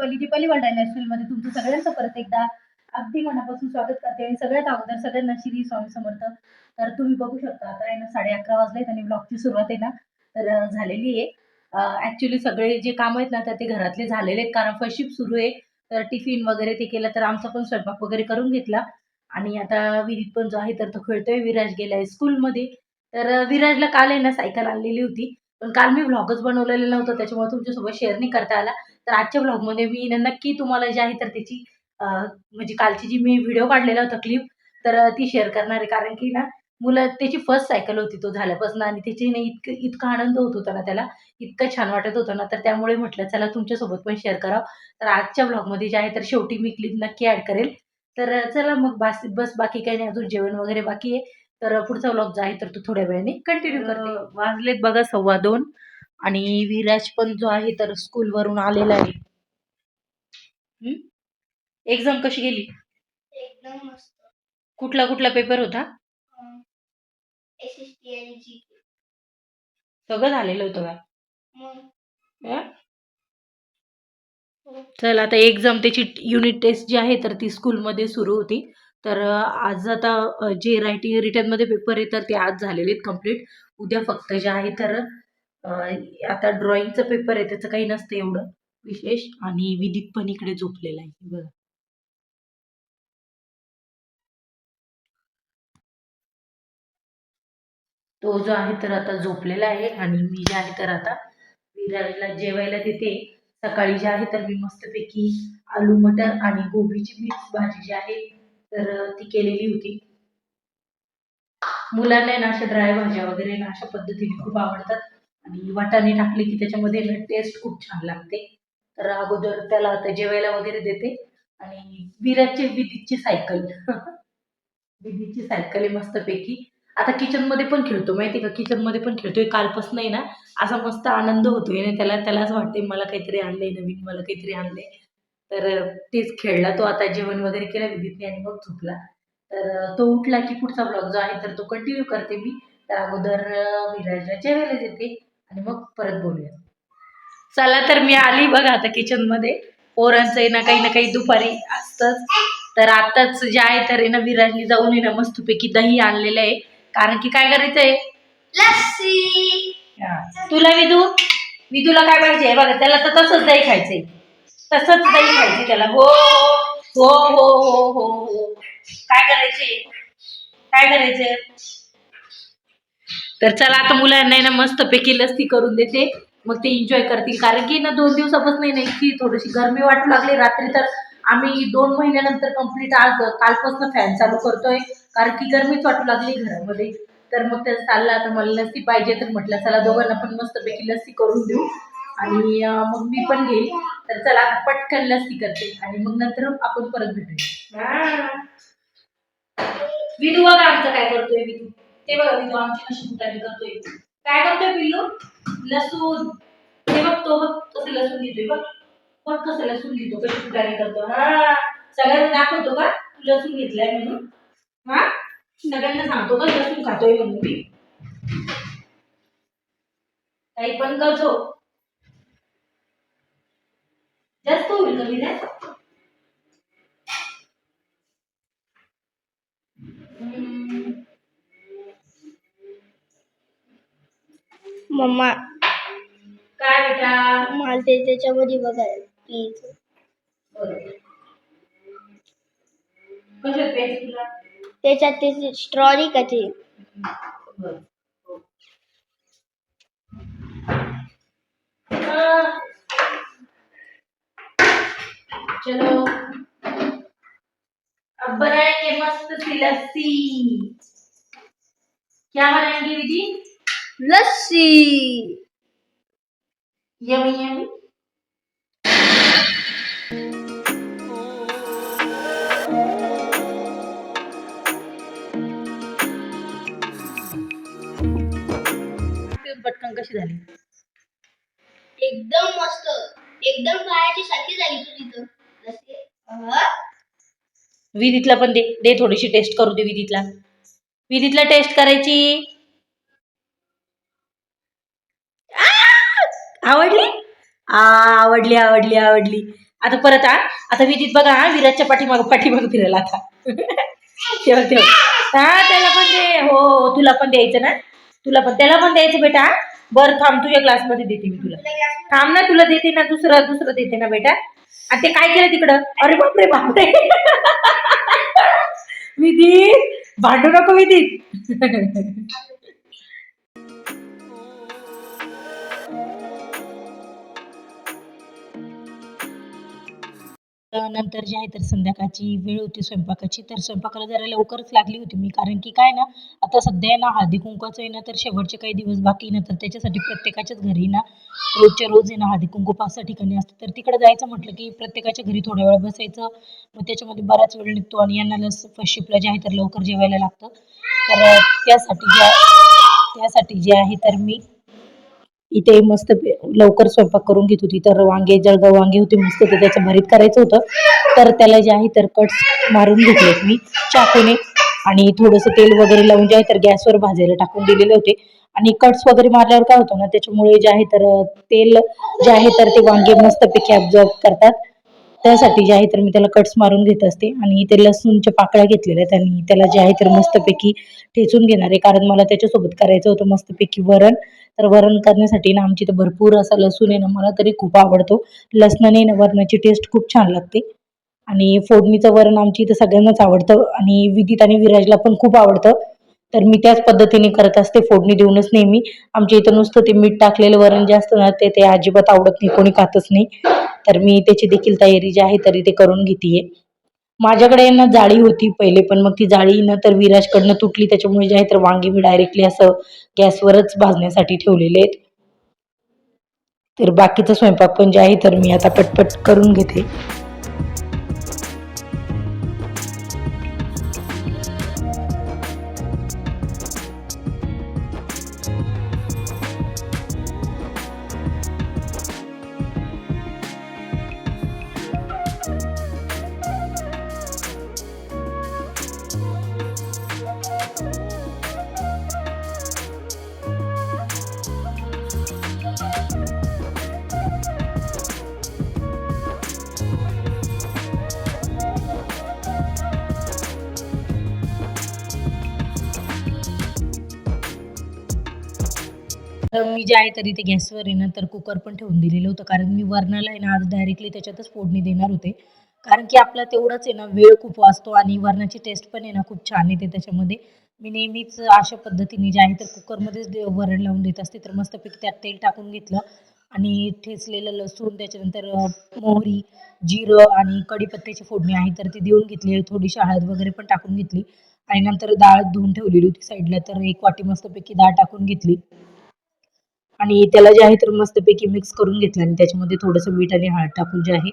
दीपाली दीपाली नॅशनलमध्ये तुमचं सगळ्यांचं परत एकदा अगदी मनापासून स्वागत करते आणि सगळ्यात अगोदर सगळ्यांना श्री स्वामी समर्थ. तर तुम्ही बघू शकता आता आहे ना साडे अकरा वाजलेत आणि ब्लॉगची सुरुवात आहे ना तर झालेली आहे. ॲक्च्युली सगळे जे काम आहेत ना तर ते घरातले झालेले आहेत कारण फर्स्ट सुरू आहे. तर टिफिन वगैरे ते केलं तर आमचा पण स्वयंपाक वगैरे करून घेतला. आणि आता विहिरीत पण जो आहे तर तो खेळतोय. विराज गेलाय स्कूलमध्ये तर विराजला काल आहे ना सायकल आणलेली होती. पण काल मी व्लॉगच बनवलेलं नव्हतं त्याच्यामुळे तुमच्यासोबत शेअर नाही करता आला. तर आजच्या व्लॉगमध्ये मी नक्की तुम्हाला जे आहे तर त्याची म्हणजे कालची जी मी व्हिडिओ काढलेला होता क्लिप तर ती शेअर करणार आहे. कारण की ना मुलं त्याची फर्स्ट सायकल होती तो झाल्यापासून आणि त्याची ना इतकं इतका आनंद होत होता ना त्याला इतकं छान वाटत होतं ना. तर त्यामुळे म्हटलं चला तुमच्यासोबत पण शेअर करावं. तर आजच्या व्लॉगमध्ये जे आहे तर शेवटी मी क्लिप नक्की ॲड करेल. तर चला मग बास बस बाकी काही नाही. अजून जेवण वगैरे बाकी आहे. तर पुढचा व्लॉग जो आहे तर तो थोड्या वेळाने कंटिन्यू करते. वाजलेत बघा सव्वा दोन. आणि विराज पण जो आहे तर स्कूलवरून आलेला आहे. एक्झाम कशी गेली? एकदम मस्त. कुठला कुठला पेपर होता? सगळं झालेलं होतं का? अं? चल आता एक्झाम त्याची युनिट टेस्ट जी आहे तर ती स्कूलमध्ये सुरू होती. तर आज आता जे रायटिंग रिटर्नमध्ये पेपर आहे तर ते आज झालेले आहेत कंप्लीट उद्या फक्त जे आहे तर आता ड्रॉइंगचं पेपर आहे त्याचं काही नसतं एवढं विशेष आणि विदित पण इकडे झोपलेला आहे बघा. तो जो आहे तर आता झोपलेला आहे आणि मी जे आहे तर आता विराजला जेवायला देते. सकाळी जे आहे तर मी मस्तपैकी आलू मटर आणि गोबीची मिक्स भाजी जी आहे तर ती केलेली होती. मुलांना ना अशा ड्राय भाज्या वगैरे ना अशा पद्धतीने खूप आवडतात. आणि वाटाणे टाकले की त्याच्यामध्ये ना टेस्ट खूप छान लागते. तर अगोदर त्याला आता जेवायला वगैरे देते. आणि विराजचे विधीची सायकल विधीची सायकल आहे मस्तपैकी. आता किचनमध्ये पण खेळतो माहिती का? किचनमध्ये पण खेळतोय. कालपासून आहे ना असा मस्त आनंद होतोय ना त्याला. त्याला असं वाटतंय मला काहीतरी आणलंय नवीन मला काहीतरी आणलंय. तर तेच खेळला तो आता जेवण वगैरे केलं विदितने आणि मग झोपला. तर तो उठला की पुढचा ब्लॉग जो आहे तर तो कंटिन्यू करते मी. तर अगोदर विराजला जेवायला देते. आणि मग परत बोलूया. चला तर मी आली बघा आता किचनमध्ये पोरांचं आहे ना काही ना काही दुपारी असतंच. तर आताच जे आहे तर ना विराजने जाऊन ना मस्तपैकी दही आणलेलं आहे. कारण की काय करायचंय? लस्सी. तुला विदू? विदूला काय पाहिजे? बघा त्याला तर तसंच दही खायचंय. तसंच दही खायचे त्याला. हो हो हो हो हो हो. काय करायचे काय करायचे तर चला आता मुलांना ना मस्त पैकी लस्सी करून देते. मग ते एन्जॉय करतील. कारण की ना दोन दिवसापासून नाही ना इतकी थोडीशी गरमी वाटू लागली. रात्री तर आम्ही दोन महिन्यानंतर कंप्लीट आज कालपासून फॅन चालू करतोय. कारण की गरमीच वाटू लागली घरामध्ये. तर मग त्याचं चाललं आता मला लस्सी पाहिजे तर म्हटलं चला दोघांना पण मस्तपैकी लस्सी करून देऊ. आणि मग मी पण घेईल तर चला आता पटकन लस्सी करते. आणि मग नंतर आपण परत भेटूया. विधू बघा आमचं काय करतोय विधू. ते बघा विदू आमची कशी कुटारी करतोय. काय करतोय पिल्लू? लसूण. ते बघ तो बघ कसं लसूण घेतोय बघ. बघ कसं लसूण घेतो कशी कुटारी करतो. हा सगळ्यांना दाखवतो का? तू लसूण घेतलाय म्हणून. हा? सगळ्यांना सांगतो का? लसूण खातोय म्हणून मी. काही पण करतो. जास्त होईल कमी नाही मम्मा काय बेटा मला ते त्याच्यामध्ये बघायला प्लीज़ बरं. कशात प्यायचं तुला त्याच्यात ते स्ट्रॉरी का ते बरं. हो. चलो अब बनाएँगे मस्त सी लस्सी क्या बनाएँगे विधि लस्सी यमी यमी पटकन कशी झाली? एकदम मस्त. एकदम खायची सारखी झाली तुझी तर लस्सी अहं. पण दे दे थोडीशी टेस्ट करू दे विधीतला. विधीतला टेस्ट करायची आ! आवडली? आ, आवडली आवडली आवडली. आता परत आ आता विजित बघा हा विराजच्या पाठीमाग पाठीमाग फिरायला आता. ठेव ठेव हा त्याला पण दे. हो, हो, हो तुला पण द्यायचं ना? तुला पण त्याला पण द्यायचं बेटा बरं थांब तुझ्या क्लासमध्ये देते मी तुला. थांब ना तुला देते ना दुसरं दुसरं देते ना बेटा. आणि ते काय केलं तिकडं? अरे बापरे बापरे. विधी भांडू नको विदित. नंतर जे आहे तर संध्याकाळची वेळ होती स्वयंपाकाची तर स्वयंपाकाला जरा लवकरच लागली होती मी. कारण की काय ना आता सध्या आहे ना हळदी कुंकवाचं आहे ना तर शेवटचे काही दिवस बाकी आहे ना तर त्याच्यासाठी प्रत्येकाच्याच घरी ना रोजच्या रोज आहे ना हळदी कुंकू पाच सहा ठिकाणी असतं. तर तिकडे जायचं म्हटलं की प्रत्येकाच्या घरी थोड्या वेळ बसायचं मग त्याच्यामध्ये बराच वेळ निघतो आणि यांना लस फर्स्ट शिपला जे आहे तर लवकर जेवायला लागतं. तर त्यासाठी जे त्यासाठी जे आहे तर मी इथे मस्त लवकर स्वयंपाक करून घेत होती. तर वांगे जळगाव वांगे होते मस्त ते त्याचं भरीत करायचं होतं. तर त्याला जे आहे तर कट्स मारून घेतले मी चाकूने. आणि थोडंसं तेल वगैरे लावून जे आहे तर गॅसवर भाजायला टाकून दिलेले होते. आणि कट्स वगैरे मारल्यावर काय होतं ना त्याच्यामुळे जे आहे तर तेल जे आहे तर ते वांगे मस्तपैकी ॲब्झॉर्ब करतात. त्यासाठी जे आहे तर मी त्याला कट्स मारून घेत असते. आणि ते लसूणच्या पाकळ्या घेतलेल्या आहेत आणि त्याला जे आहे तर मस्तपैकी ठेचून घेणार आहे. कारण मला त्याच्यासोबत करायचं होतं मस्तपैकी वरण. तर वरण करण्यासाठी ना आमची तर भरपूर असा लसूण आहे ना मला तरी खूप आवडतो. लसणाने ना वरणाची टेस्ट खूप छान लागते. आणि फोडणीचं वरण आमची इथं सगळ्यांनाच आवडतं आणि विदित आणि विराजला पण खूप आवडतं. तर मी त्याच पद्धतीने करत असते फोडणी देऊनच नेहमी. आमच्या इथं नुसतं ते मीठ टाकलेलं वरण जे असतं ना ते ते अजिबात आवडत नाही कोणी खातच नाही. तर मी त्याची देखील तयारी जी आहे तरी ते करून घेते माझ्याकडे ना जाळी होती पहिले पण मग ती जाळी ना तर विराजकडनं तुटली. त्याच्यामुळे जे आहे तर वांगी मी डायरेक्टली असं गॅसवरच भाजण्यासाठी ठेवलेले आहेत. तर बाकीचा स्वयंपाक पण जे आहे तर मी आता पटपट करून घेते. तर मी जे आहे तर इथे गॅसवर आहे ना तर कुकर पण ठेवून दिलेलं होतं. कारण मी वरणाला आहे ना आज डायरेक्टली त्याच्यातच फोडणी देणार होते. कारण की आपला तेवढाच आहे ना वेळ खूप वाचतो आणि वरणाची टेस्ट पण आहे ना खूप छान येते त्याच्यामध्ये. मी नेहमीच अशा पद्धतीने जे आहे तर कुकरमध्येच वरण लावून देत असते. तर मस्तपैकी त्यात तेल टाकून घेतलं आणि ठेचलेलं लसूण त्याच्यानंतर मोहरी जिरं आणि कढीपत्त्याची फोडणी आहे तर ती देऊन घेतली. थोडीशी हळद वगैरे पण टाकून घेतली. आणि नंतर डाळ धुवून ठेवलेली होती साईडला. तर एक वाटी मस्तपैकी डाळ टाकून घेतली. आणि त्याला जे आहे तर मस्तपैकी मिक्स करून घेतलं आणि त्याच्यामध्ये थोडंसं मीठ आणि हळद टाकून जे आहे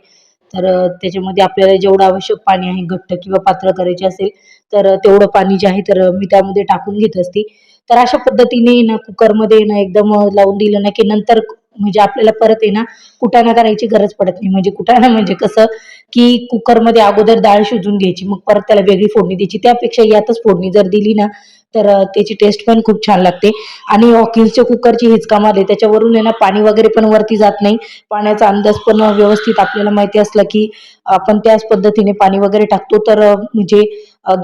तर त्याच्यामध्ये आपल्याला जेवढं आवश्यक पाणी आहे घट्ट किंवा पात्र करायचे असेल तर तेवढं पाणी जे आहे तर मी त्यामध्ये टाकून घेत असते. तर अशा पद्धतीने ना कुकरमध्ये ना एकदम लावून दिलं ना की नंतर म्हणजे आपल्याला परत आहे ना कुटाणा करायची गरज पडत नाही. म्हणजे कुटाणा म्हणजे कसं की कुकरमध्ये अगोदर डाळ शिजून घ्यायची मग परत त्याला वेगळी फोडणी द्यायची. त्यापेक्षा यातच फोडणी जर दिली ना तर त्याची टेस्ट पण खूप छान लागते. आणि हॉकिन्सच्या कुकरची हिचकामा आले त्याच्यावरून आहे ना पाणी वगैरे पण वरती जात नाही. पाण्याचा अंदाज पण व्यवस्थित आपल्याला माहिती असला की आपण त्याच पद्धतीने पाणी वगैरे टाकतो. तर म्हणजे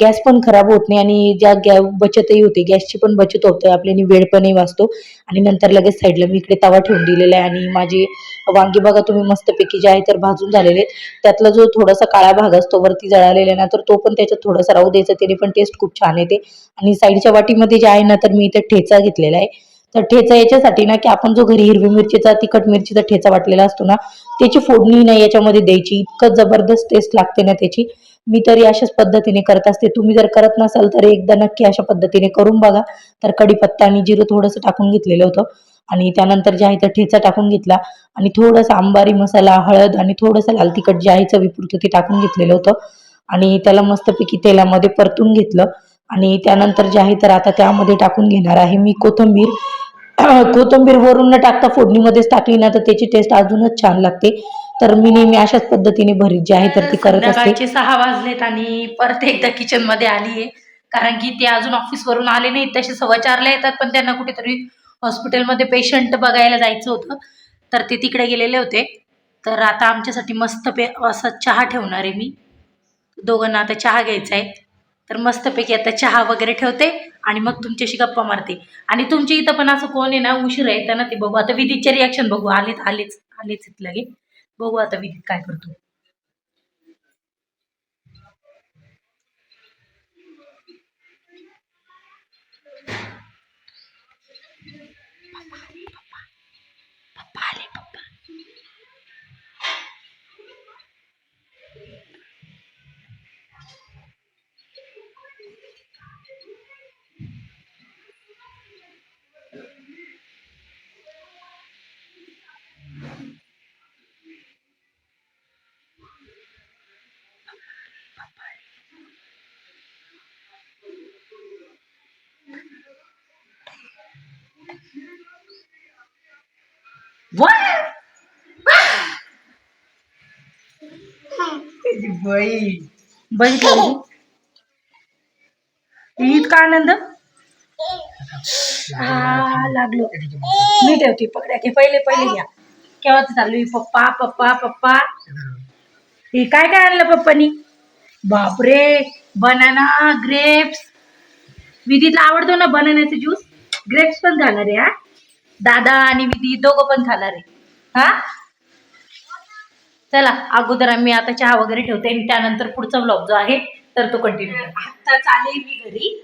गॅस पण खराब होत नाही आणि ज्या गॅ बचतही होते गॅसची पण बचत होते आपल्याने वेळ पणही वाचतो. आणि नंतर लगेच साईडला मी इकडे तवा ठेवून दिलेला आहे आणि माझी वांगी बघा तुम्ही मस्तपैकी जे आहे तर भाजून झालेले आहेत. त्यातला जो थोडासा काळा भाग असतो वरती जळालेला ना तर तो पण त्याच्यात थोडासा राहू द्यायचा त्याने पण टेस्ट खूप छान येते. आणि साईडच्या वाटीमध्ये जे आहे ना तर मी इथे ठेचा घेतलेला आहे. तर ठेचा याच्यासाठी ना की आपण जो घरी हिरवी मिरचीचा तिखट मिरचीचा ठेचा वाटलेला असतो ना त्याची फोडणी ना याच्यामध्ये द्यायची. इतकं जबरदस्त टेस्ट लागते ना त्याची. मी तरी अशाच पद्धतीने करत असते. तुम्ही जर करत नसाल तर एकदा नक्की अशा पद्धतीने करून बघा. तर कढीपत्ता आणि जिरं थोडंसं टाकून घेतलेलं होतं. आणि त्यानंतर जे आहे तर ठेचा टाकून घेतला. आणि थोडासा आंबारी मसाला हळद आणि थोडंसं लाल तिखट जे आहे चवीपुरतं ते टाकून घेतलेलं होतं. आणि त्याला मस्तपैकी तेलामध्ये परतून घेतलं. आणि त्यानंतर जे आहे तर आता त्यामध्ये टाकून घेणार आहे मी कोथिंबीर. कोथिंबीर वरून न टाकता फोडणीमध्येच टाकली ना तर त्याची टेस्ट अजूनच छान लागते. तर मी नेहमी अशाच पद्धतीने भरीत जे आहे तर ती करत असते. संध्याकाळचे सहा वाजलेत आणि परत एकदा किचनमध्ये आली आहे. कारण की ते अजून ऑफिस वरून आले नाहीत तसे सव्वा चारला येतात पण त्यांना कुठेतरी हॉस्पिटलमध्ये पेशंट बघायला जायचं होतं. तर ते तिकडे गेलेले होते. तर आता आमच्यासाठी मस्त पे असा चहा ठेवणार आहे मी. दोघांना आता चहा घ्यायचा आहे. तर मस्तपैकी आता चहा वगैरे ठेवते आणि मग तुमच्याशी गप्पा मारते. आणि तुमच्या इथं पण असं कोण आहे ना उशीर आहे ना ते बघू. आता विधीचे रिॲक्शन बघू. आलेच आलेच आलेच इथलं लगे. बघू आता विदित काय करतो. What? बघितलं इतका आनंद? लागलो. मी ठेवते पकड्या की पहिले पहिले घ्या. केव्हाच चालू पप्पा पप्पा पप्पा. हे काय काय आणलं पप्पानी? बापरे बनाना ग्रेप्स विधीतला आवडतो ना बनानाचे ज्यूस ग्रेप्स पण खाणार आहे हा? दादा आणि विधी दोघं पण खाणार आहे. हा? चला अगोदर आम्ही आता चहा वगैरे ठेवते आणि त्यानंतर पुढचा ब्लॉग जो आहे तर तो कंटिन्यू आता चालेल मी घरी.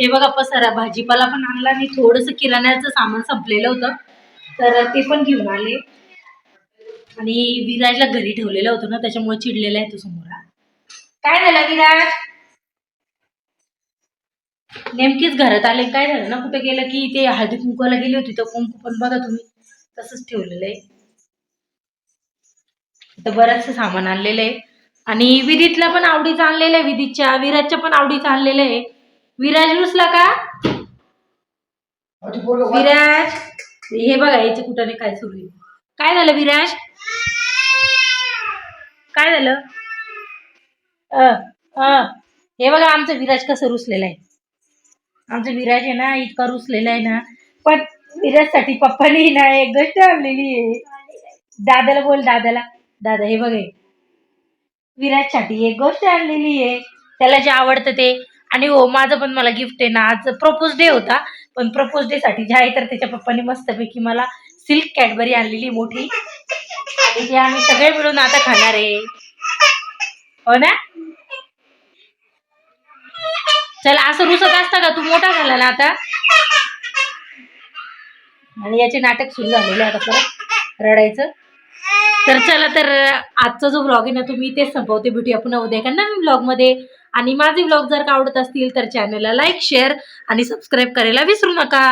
हे बघा पसारा भाजीपाला पण आणला मी थोडस किराण्याचं सामान संपलेलं होतं. तर ते पण घेऊन आले. आणि विराजला घरी ठेवलेलं होतं ना त्याच्यामुळे चिडलेला आहे तो समोर. काय झालं विराज? नेमकीच घरात आले काय झालं ना कुठे गेलं की ते हळदी कुंकवाला गेली होती तर कुंकू पण बघा तुम्ही तसंच ठेवलेलं आहे. इथं बरंचसं सामान आणलेलं आहे. आणि विधीतला पण आवडीचं आणलेलं आहे विधीच्या विराजच्या पण आवडीचं आणलेलं आहे. विराज रुसला का? विराज हे बघा याचे कुठं काय सुरू आहे. काय झालं विराज? काय झालं? हे बघा आमचं विराज कसं रुसलेलं आहे. आमचा विराज आहे ना इतका रुसलेला आहे ना. पण विराजसाठी पप्पाने ना एक गोष्ट आणलेली आहे. दादाला बोल दादाला. दादा हे बघे विराजसाठी एक गोष्ट आणलेली आहे. त्याला जे आवडतं ते. आणि हो माझं पण मला गिफ्ट आहे ना. आज प्रपोज डे होता. पण प्रपोज डे साठी जे आहे तर त्याच्या पप्पाने मस्तपैकी मला सिल्क कॅडबरी आणलेली मोठी. आणि ते आम्ही सगळे मिळून आता खाणार आहे. हो ना? चला असं रुसत असता का? तू मोठा झाला ना आता. आणि याचे नाटक सुरू झालेले आता परत. रडायचं. तर चला तर आजचा जो ब्लॉग आहे ना तुम्ही तेच संपवते. भेटूया पुन्हा उद्या एका नवीन ब्लॉगमध्ये आणि माझे ब्लॉग जर का आवडत असतील तर चॅनलला लाईक शेअर आणि सबस्क्राईब करायला विसरू नका.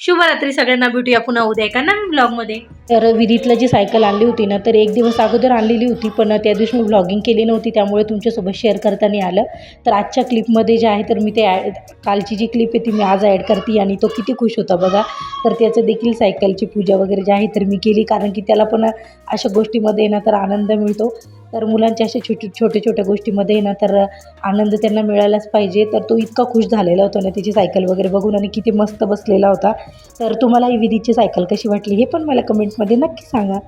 शुभरात्री सगळ्यांना. भेटूया पुन्हा उद्या एका नवीन ब्लॉगमध्ये तर विधीतलं जी सायकल आणली होती ना तर एक दिवस अगोदर आणलेली होती पण त्या दिवशी मी ब्लॉगिंग केली नव्हती त्यामुळे तुमच्यासोबत शेअर करता नाही आलं. तर आजच्या क्लिपमध्ये जे आहे तर मी ते ॲड कालची जी क्लिप आहे ती मी आज ॲड करते आणि तो किती खुश होता बघा. तर त्याचं देखील सायकलची पूजा वगैरे जी आहे तर मी केली कारण की त्याला पण अशा गोष्टीमध्ये ना तर आनंद मिळतो. तर मुलांच्या अशा छोटी छोट्या छोट्या गोष्टीमध्ये ना तर आनंद त्यांना मिळायलाच पाहिजे. तर तो इतका खुश झालेला होता ना त्याची सायकल वगैरे बघून आणि किती मस्त बसलेला होता. तर तुम्हाला ही विधीची सायकल कशी वाटली हे पण मला कमेंटमध्ये नक्की सांगा.